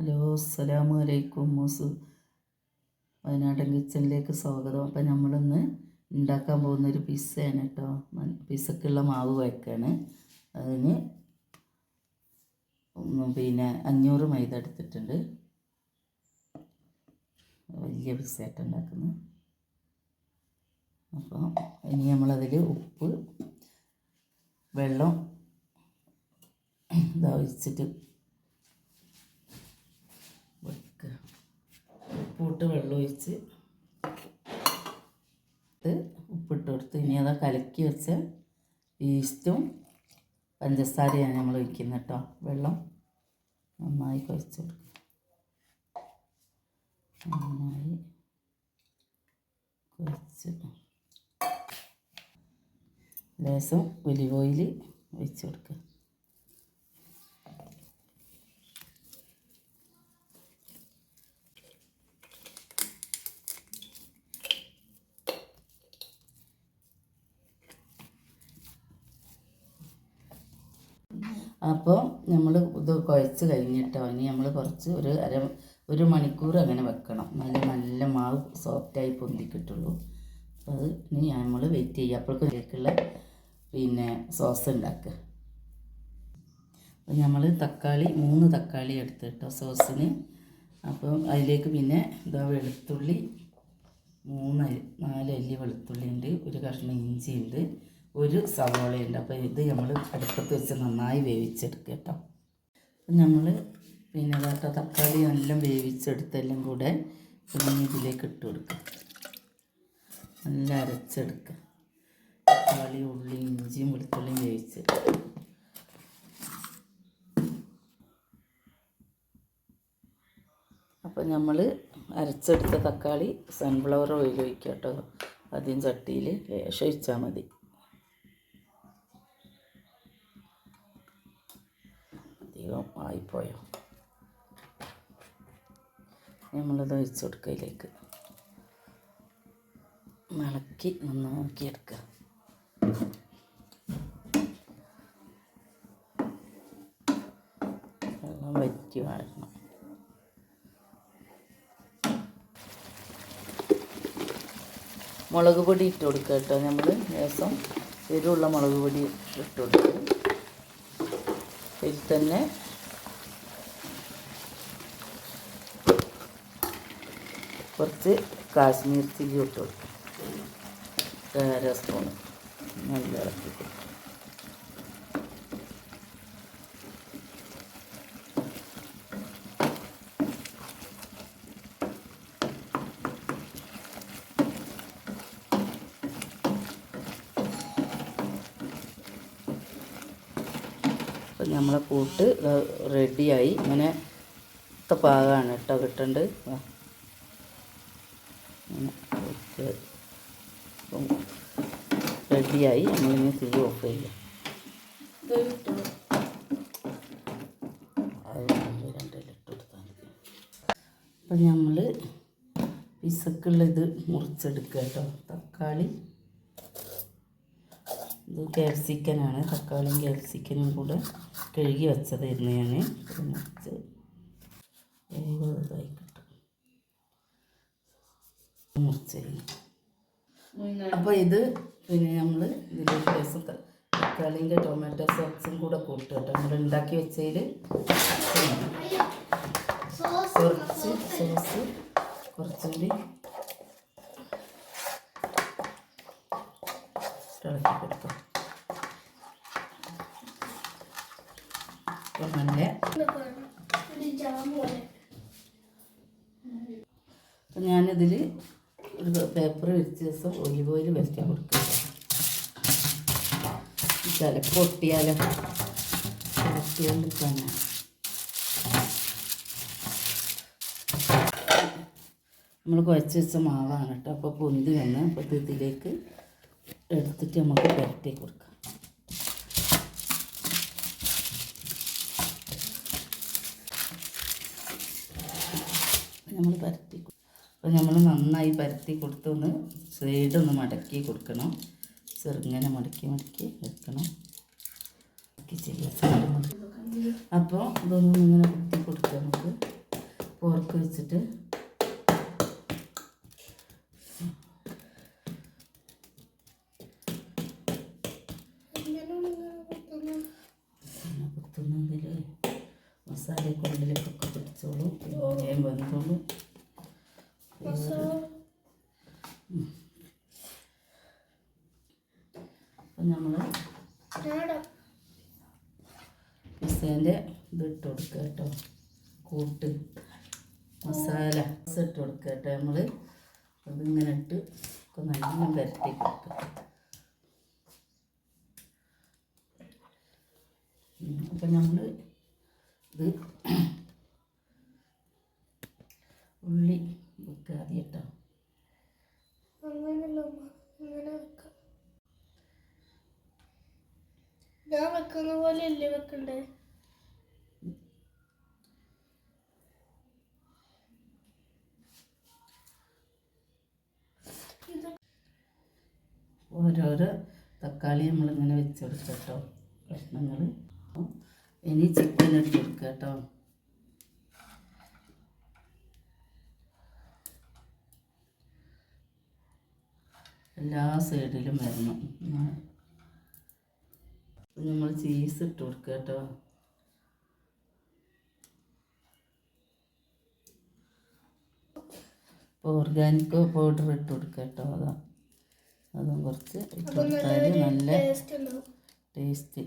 Hello അസ്സലാമു അലൈക്കും മൂസ്. വയനാടൻ കിച്ചണിലേക്ക് സ്വാഗതം. അപ്പം നമ്മളിന്ന് ഉണ്ടാക്കാൻ പോകുന്നൊരു പിസ്സയാണ് കേട്ടോ. പിസ്സക്കുള്ള മാവ് വയ്ക്കാണ്. അതിന് പിന്നെ അഞ്ഞൂറ് മൈദ എടുത്തിട്ടുണ്ട്. വലിയ പിസ്സയായിട്ട് ഉണ്ടാക്കുന്നത്. അപ്പോൾ ഇനി നമ്മളതിൽ ഉപ്പ് വെള്ളം ഇതാ ഒഴിച്ചിട്ട് വെക്കുക ഉപ്പിട്ട് വെള്ളം ഒഴിച്ച് ഇത് ഉപ്പിട്ട് കൊടുത്ത് ഇനി അത് കലക്കി വെച്ച ഈസ്റ്റും പഞ്ചസാരയാണ് നമ്മൾ ഒഴിക്കുന്നത് കേട്ടോ. വെള്ളം നന്നായി കുഴച്ച് കൊടുക്കുക നന്നായി കുഴച്ച് ലേസം ഒലിവ് ഓയിൽ ഒഴിച്ച് കൊടുക്കുക. അപ്പോൾ നമ്മൾ ഇത് കുഴച്ച് കഴിഞ്ഞിട്ടോ? ഇനി നമ്മൾ കുറച്ച് ഒരു അര ഒരു മണിക്കൂർ അങ്ങനെ വെക്കണം. നല്ല നല്ല മാവ് സോഫ്റ്റായി പൊന്തി കിട്ടുള്ളൂ അപ്പോൾ അത് ഇനി നമ്മൾ വെയിറ്റ് ചെയ്യുക അപ്പോഴേക്കും ഇതിലേക്കുള്ള പിന്നെ സോസ് ഉണ്ടാക്കുക. അപ്പോൾ നമ്മൾ തക്കാളി മൂന്ന് തക്കാളി എടുത്ത് കേട്ടോ സോസിന് അപ്പോൾ അതിലേക്ക് പിന്നെ ഇതാ വെളുത്തുള്ളി മൂന്ന് നാല് അല്ലി വെളുത്തുള്ളി ഉണ്ട് ഒരു കഷ്ണം ഇഞ്ചി ഉണ്ട് ഒരു സവോളയുണ്ട് അപ്പോൾ ഇത് നമ്മൾ അടുപ്പത്ത് വെച്ച് നന്നായി വേവിച്ചെടുക്കുക കേട്ടോ അപ്പം നമ്മൾ പിന്നെ ഇതാട്ടോ തക്കാളി നല്ല വേവിച്ചെടുത്തെല്ലാം കൂടെ പിന്നെ ഇതിലേക്ക് ഇട്ട് കൊടുക്കുക നല്ല അരച്ചെടുക്കുക തക്കാളി ഉള്ളി ഇഞ്ചിയും വെളുത്തുള്ളിയും വേവിച്ച് അപ്പോൾ നമ്മൾ അരച്ചെടുത്ത തക്കാളി സൺഫ്ലവർ ഓയിൽ ഒഴിക്കുക കേട്ടോ ആദ്യം ചട്ടിയിൽ ലേശം ഒഴിച്ചാൽ മതി. അധികം ആയിപ്പോയോ? നമ്മളത് ഒഴിച്ച് കൊടുക്കുക ഇതിലേക്ക് ഇളക്കി നന്നാക്കി എടുക്കുക വെള്ളം വറ്റി വാഴണം മുളക് പൊടി ഇട്ട് കൊടുക്കുക കേട്ടോ. നമ്മൾ ദിവസം എരിവുള്ള മുളക് പൊടി ഇട്ട് കൊടുക്കുക ഇതിൽ തന്നെ. കുറച്ച് കാശ്മീർ ചില്ലി ഇട്ട് കൊടുക്കും. സ്പൂണ്. നല്ല ഇളക്കി കൊടുക്കുക അപ്പം നമ്മളെ കൂട്ട് റെഡിയായി. ഇങ്ങനെ ഇത്ത പാകമാണ് കേട്ടോ കിട്ടണ്ട് ആ. ഇങ്ങനെ ഇട്ട് ഇപ്പം റെഡിയായി. നമ്മളിങ്ങനെ തീ ഓഫ് ചെയ്യാം. അപ്പം നമ്മൾ പിസക്കുള്ള ഇത് മുറിച്ചെടുക്കുക കേട്ടോ. തക്കാളി ഇത് ക്യാപ്സിക്കനാണ് തക്കാളിയും ക്യാപ്സിക്കനും കൂടെ കഴുകി വെച്ചതായിരുന്നു ഞാൻ മുറിച്ച് അപ്പോൾ ഇത് പിന്നെ നമ്മൾ ഇതിലേക്ക് രസം തക്കാളിന്റെ ടൊമാറ്റോ സോസും കൂടെ കൂട്ടും കേട്ടോ. നമ്മൾ ഉണ്ടാക്കി വെച്ചതിൽ കുറച്ച് സോസ് കുറച്ചുകൂടി ഇളക്കി കൊടുക്കാം. നല്ല അപ്പം ഞാനിതിൽ ഒരു പേപ്പർ വിരിച്ച ദിവസം ഒലിവ് ഓയിൽ വരയ്ക്കാൻ കൊടുക്കുക ചിലപ്പോൾ ഒട്ടിയാലോ നമ്മൾ കുഴച്ച് വെച്ച മാവാണ് കേട്ടോ. അപ്പോൾ പൊന്തി വന്ന് അപ്പോൾ ഇതിലേക്ക് എടുത്തിട്ട് നമുക്ക് പുരട്ടി കൊടുക്കാം. നമ്മൾ പരത്തി അപ്പോൾ നമ്മൾ നന്നായി പരത്തി കൊടുത്തൊന്ന് സൈഡൊന്ന് മടക്കി കൊടുക്കണം. ചെറുങ്ങനെ മടക്കി മടക്കി വെക്കണം. മടക്കി ചെയ്യാം അപ്പോൾ ഇതൊന്നും ഇങ്ങനെ കുത്തി കൊടുക്കുക നമുക്ക്. വെച്ചിട്ട് പിന്നെ കുത്തുന്നതിൽ മസാല കൊണ്ടിലേക്കൊക്കെ പിടിച്ചോളൂ. പിന്നെ വെന്തോളൂ അപ്പം നമ്മൾ പിസ്സേന്റെ ഇത് ഇട്ട് കൊടുക്കുക കേട്ടോ. കൂട്ട്. മസാല ഇട്ട് കൊടുക്കുക കേട്ടോ നമ്മൾ അതിങ്ങനെ ഇട്ട് ഒക്കെ നല്ല പരട്ടി കൊടുക്കുക. അപ്പം നമ്മൾ ഇത് ഉള്ളി വെക്കുക ആദ്യം കേട്ടോ ഞാൻ വെക്കുന്ന പോലെ അല്ലേ വെക്കണ്ടേ? ഓരോരോ തക്കാളി നമ്മളിങ്ങനെ വെച്ച് കൊടുക്കുക കേട്ടോ കഷ്ണങ്ങൾ ഇനി ചിക്കൻ ഇട്ട് കൊടുക്കുക കേട്ടോ എല്ലാ സൈഡിലും വരണം. നമ്മൾ ചീസ് ഇട്ട് കൊടുക്കുക കേട്ടോ. ഓർഗാനിക് പൗഡർ ഇട്ട് കൊടുക്കുക കേട്ടോ. അതാ. അതും കുറച്ച് ഇട്ട് കൊടുത്താൽ നല്ല ടേസ്റ്റ്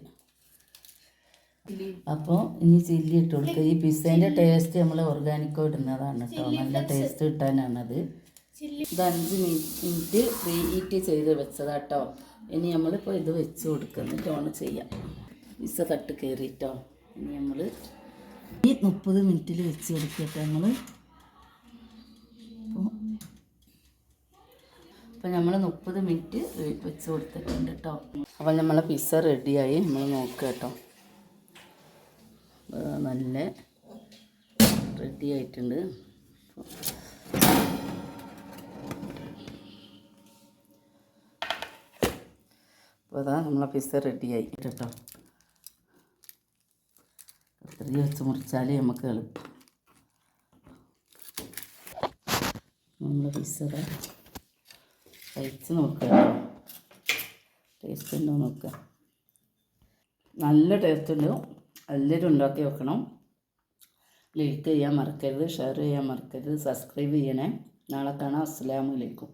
അപ്പോൾ ഇനി ചില്ലി ഇട്ട് കൊടുക്കുക ഈ പിസ്സേന്റെ ടേസ്റ്റ് നമ്മൾ ഓർഗാനിക്കോ ഇടുന്നതാണ് കേട്ടോ. നല്ല ടേസ്റ്റ് കിട്ടാനാണത്. ഇത് അഞ്ച് മിനിറ്റ് പ്രീ ഹീറ്റ് ചെയ്ത് വെച്ചതാട്ടോ. ഇനി നമ്മളിപ്പോൾ ഇത് വെച്ച് കൊടുക്കുന്നിട്ട് ചെയ്യാം. വിസ തട്ട് കയറിയിട്ടോ ഇനി നമ്മൾ ഈ മുപ്പത് മിനിറ്റിൽ വെച്ച് കൊടുക്കട്ടെ നമ്മൾ അപ്പോൾ നമ്മൾ മുപ്പത് മിനിറ്റ് വെച്ച് കൊടുത്തിട്ടുണ്ട് കേട്ടോ അപ്പോൾ നമ്മളെ പിസ്സ റെഡിയായി. നമ്മൾ നോക്കുക കേട്ടോ നല്ല റെഡി ആയിട്ടുണ്ട് അപ്പോൾ അതാ നമ്മളെ പിസ്സ റെഡിയായി കേട്ടോ കത്രിക വെച്ച് മുറിച്ചാൽ നമുക്ക് എളുപ്പം. നമ്മളെ പിസ്സ കഴിച്ച് നോക്കുക ടേസ്റ്റ് ഉണ്ടോ നോക്കുക നല്ല ടേസ്റ്റ് ഉണ്ട്. എല്ലാവരും ഉണ്ടാക്കി വെക്കണം ലൈക്ക് ചെയ്യാൻ മറക്കരുത് ഷെയർ ചെയ്യാൻ മറക്കരുത് സബ്സ്ക്രൈബ് ചെയ്യണേ. നാളെ കാണാം. അസ്സലാമു അലൈക്കും.